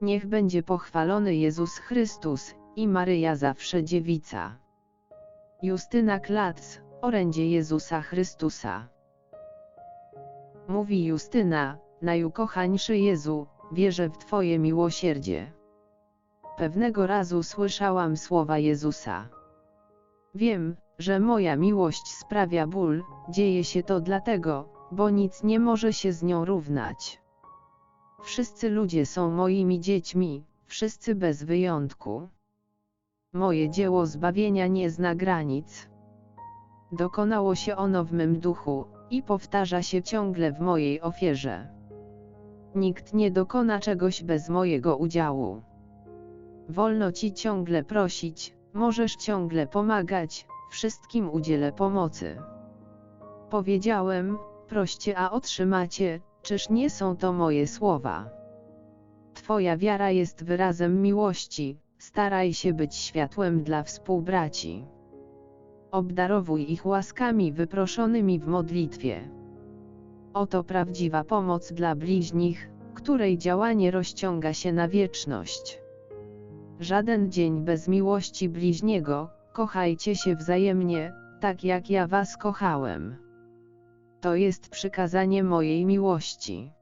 Niech będzie pochwalony Jezus Chrystus i Maryja zawsze dziewica. Justyna Klac, orędzie Jezusa Chrystusa. Mówi Justyna, najukochańszy Jezu, wierzę w Twoje miłosierdzie. Pewnego razu słyszałam słowa Jezusa. Wiem, że moja miłość sprawia ból, dzieje się to dlatego, bo nic nie może się z nią równać. Wszyscy ludzie są moimi dziećmi, wszyscy bez wyjątku. Moje dzieło zbawienia nie zna granic. Dokonało się ono w mym duchu, i powtarza się ciągle w mojej ofierze. Nikt nie dokona czegoś bez mojego udziału. Wolno ci ciągle prosić, możesz ciągle pomagać, wszystkim udzielę pomocy. Powiedziałem, proście a otrzymacie, czyż nie są to moje słowa? Twoja wiara jest wyrazem miłości, staraj się być światłem dla współbraci. Obdarowuj ich łaskami wyproszonymi w modlitwie. Oto prawdziwa pomoc dla bliźnich, której działanie rozciąga się na wieczność. Żaden dzień bez miłości bliźniego, kochajcie się wzajemnie, tak jak ja was kochałem. To jest przykazanie mojej miłości.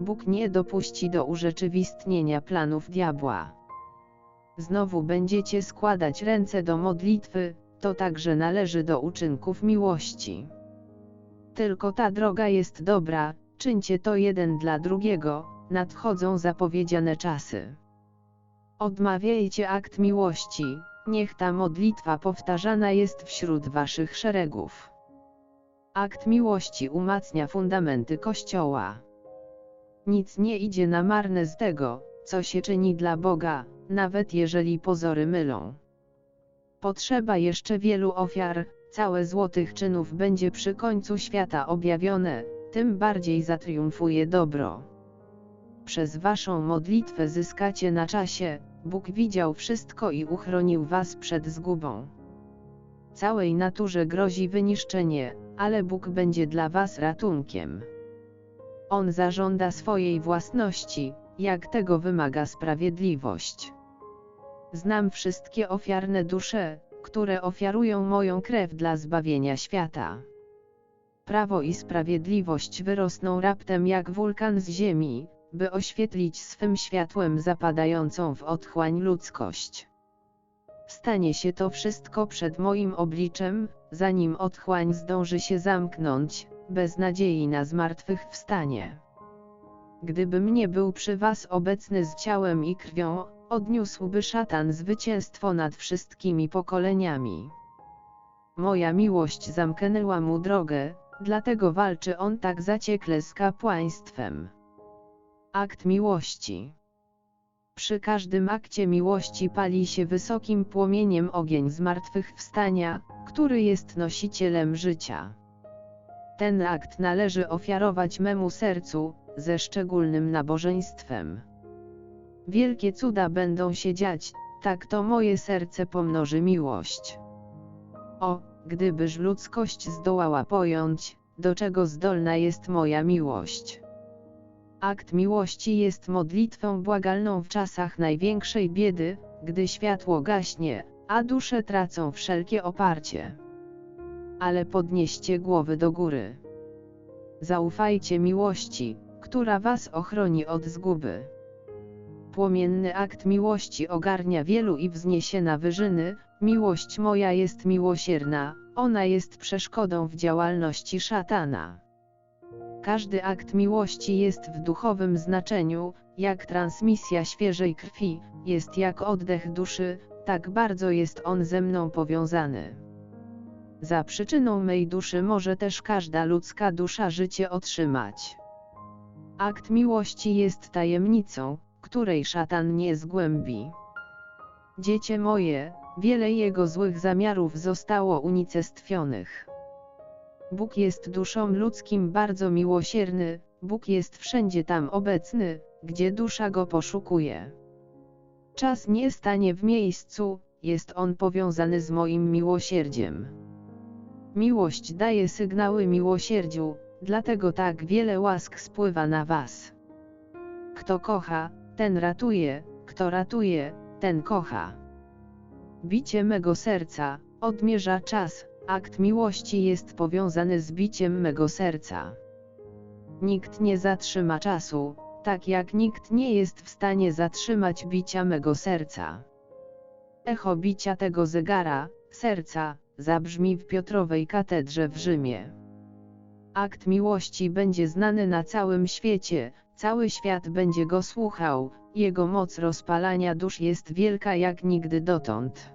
Bóg nie dopuści do urzeczywistnienia planów diabła. Znowu będziecie składać ręce do modlitwy, to także należy do uczynków miłości. Tylko ta droga jest dobra, czyńcie to jeden dla drugiego, nadchodzą zapowiedziane czasy. Odmawiajcie akt miłości, niech ta modlitwa powtarzana jest wśród waszych szeregów. Akt miłości umacnia fundamenty Kościoła. Nic nie idzie na marne z tego, co się czyni dla Boga, nawet jeżeli pozory mylą. Potrzeba jeszcze wielu ofiar, całe złotych czynów będzie przy końcu świata objawione, tym bardziej zatriumfuje dobro. Przez waszą modlitwę zyskacie na czasie, Bóg widział wszystko i uchronił was przed zgubą. Całej naturze grozi wyniszczenie, ale Bóg będzie dla was ratunkiem. On zażąda swojej własności, jak tego wymaga sprawiedliwość. Znam wszystkie ofiarne dusze, które ofiarują moją krew dla zbawienia świata. Prawo i sprawiedliwość wyrosną raptem jak wulkan z ziemi, by oświetlić swym światłem zapadającą w otchłań ludzkość. Stanie się to wszystko przed moim obliczem, zanim otchłań zdąży się zamknąć, bez nadziei na zmartwychwstanie. Gdybym nie był przy was obecny z ciałem i krwią, odniósłby szatan zwycięstwo nad wszystkimi pokoleniami. Moja miłość zamknęła mu drogę, dlatego walczy on tak zaciekle z kapłaństwem. Akt miłości. Przy każdym akcie miłości pali się wysokim płomieniem ogień zmartwychwstania, który jest nosicielem życia. Ten akt należy ofiarować memu sercu, ze szczególnym nabożeństwem. Wielkie cuda będą się dziać, tak to moje serce pomnoży miłość. O, gdybyż ludzkość zdołała pojąć, do czego zdolna jest moja miłość. Akt miłości jest modlitwą błagalną w czasach największej biedy, gdy światło gaśnie, a dusze tracą wszelkie oparcie. Ale podnieście głowy do góry. Zaufajcie miłości, która was ochroni od zguby. Płomienny akt miłości ogarnia wielu i wzniesie na wyżyny, miłość moja jest miłosierna, ona jest przeszkodą w działalności szatana. Każdy akt miłości jest w duchowym znaczeniu, jak transmisja świeżej krwi, jest jak oddech duszy, tak bardzo jest on ze mną powiązany. Za przyczyną mej duszy może też każda ludzka dusza życie otrzymać. Akt miłości jest tajemnicą, której szatan nie zgłębi. Dziecię moje, wiele jego złych zamiarów zostało unicestwionych. Bóg jest duszą ludzkim bardzo miłosierny, Bóg jest wszędzie tam obecny, gdzie dusza go poszukuje. Czas nie stanie w miejscu, jest on powiązany z moim miłosierdziem. Miłość daje sygnały miłosierdziu, dlatego tak wiele łask spływa na was. Kto kocha, ten ratuje, kto ratuje, ten kocha. Bicie mego serca, odmierza czas, akt miłości jest powiązany z biciem mego serca. Nikt nie zatrzyma czasu, tak jak nikt nie jest w stanie zatrzymać bicia mego serca. Echo bicia tego zegara, serca, zabrzmi w Piotrowej katedrze w Rzymie. Akt miłości będzie znany na całym świecie, cały świat będzie go słuchał, jego moc rozpalania dusz jest wielka jak nigdy dotąd.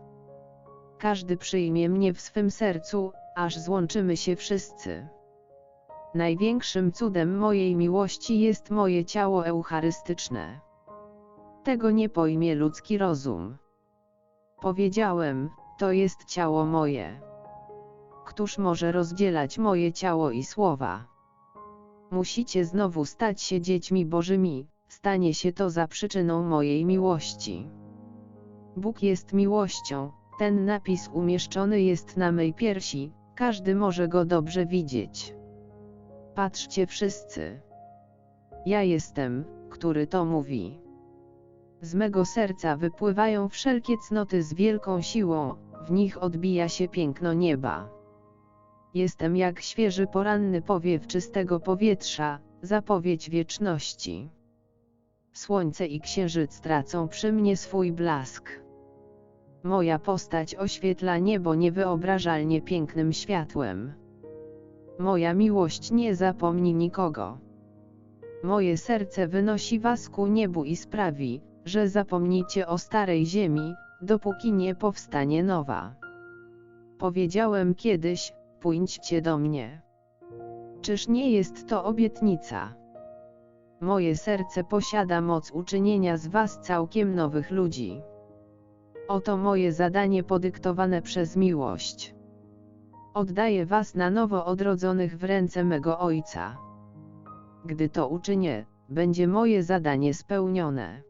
Każdy przyjmie mnie w swym sercu, aż złączymy się wszyscy. Największym cudem mojej miłości jest moje ciało eucharystyczne. Tego nie pojmie ludzki rozum. Powiedziałem, to jest ciało moje. Któż może rozdzielać moje ciało i słowa? Musicie znowu stać się dziećmi bożymi, stanie się to za przyczyną mojej miłości. Bóg jest miłością, ten napis umieszczony jest na mej piersi, każdy może go dobrze widzieć. Patrzcie wszyscy. Ja jestem, który to mówi. Z mego serca wypływają wszelkie cnoty z wielką siłą, w nich odbija się piękno nieba. Jestem jak świeży poranny powiew czystego powietrza, zapowiedź wieczności. Słońce i księżyc tracą przy mnie swój blask. Moja postać oświetla niebo niewyobrażalnie pięknym światłem. Moja miłość nie zapomni nikogo. Moje serce wynosi was ku niebu i sprawi, że zapomnicie o starej ziemi, dopóki nie powstanie nowa. Powiedziałem kiedyś, pójdźcie do mnie. Czyż nie jest to obietnica? Moje serce posiada moc uczynienia z was całkiem nowych ludzi. Oto moje zadanie podyktowane przez miłość. Oddaję was na nowo odrodzonych w ręce mego Ojca. Gdy to uczynię, będzie moje zadanie spełnione.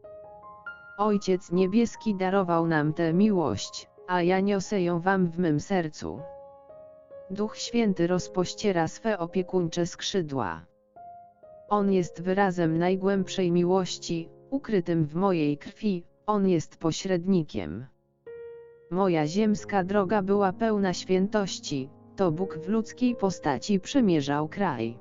Ojciec Niebieski darował nam tę miłość, a ja niosę ją wam w mym sercu. Duch Święty rozpościera swe opiekuńcze skrzydła. On jest wyrazem najgłębszej miłości, ukrytym w mojej krwi, On jest pośrednikiem. Moja ziemska droga była pełna świętości, to Bóg w ludzkiej postaci przemierzał kraj.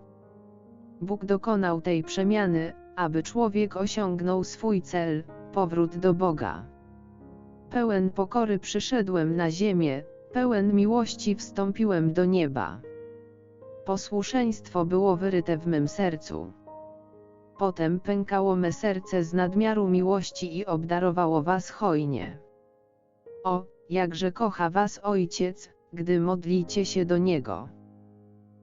Bóg dokonał tej przemiany, aby człowiek osiągnął swój cel, powrót do Boga. Pełen pokory przyszedłem na ziemię, pełen miłości wstąpiłem do nieba. Posłuszeństwo było wyryte w mym sercu. Potem pękało me serce z nadmiaru miłości i obdarowało was hojnie. O, jakże kocha was Ojciec, gdy modlicie się do Niego.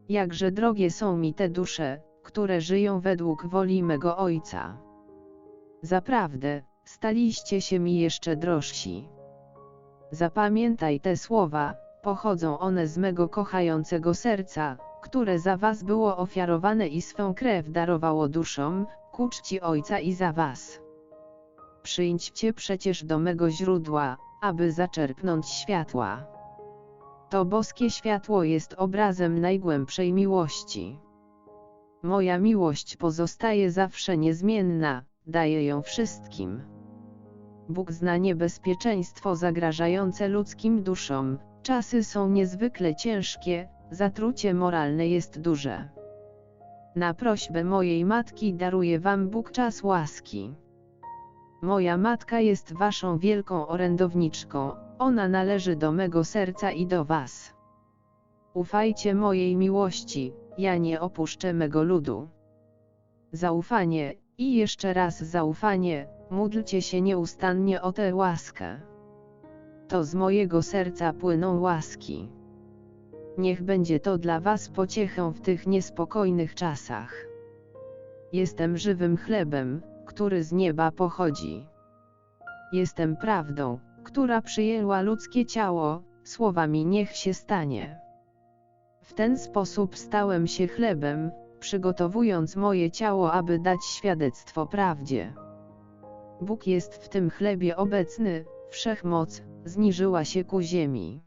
Jakże drogie są mi te dusze, które żyją według woli mego Ojca. Zaprawdę, staliście się mi jeszcze drożsi. Zapamiętaj te słowa, pochodzą one z mego kochającego serca, które za was było ofiarowane i swą krew darowało duszom, ku czci Ojca i za was. Przyjdźcie przecież do mego źródła, aby zaczerpnąć światła. To boskie światło jest obrazem najgłębszej miłości. Moja miłość pozostaje zawsze niezmienna, daję ją wszystkim. Bóg zna niebezpieczeństwo zagrażające ludzkim duszom, czasy są niezwykle ciężkie, zatrucie moralne jest duże. Na prośbę mojej matki daruje wam Bóg czas łaski. Moja matka jest waszą wielką orędowniczką, ona należy do mego serca i do was. Ufajcie mojej miłości, ja nie opuszczę mego ludu. Zaufanie, i jeszcze raz zaufanie, módlcie się nieustannie o tę łaskę. To z mojego serca płyną łaski. Niech będzie to dla was pociechą w tych niespokojnych czasach. Jestem żywym chlebem, który z nieba pochodzi. Jestem prawdą, która przyjęła ludzkie ciało, słowami niech się stanie. W ten sposób stałem się chlebem, przygotowując moje ciało, aby dać świadectwo prawdzie. Bóg jest w tym chlebie obecny, wszechmoc, zniżyła się ku ziemi.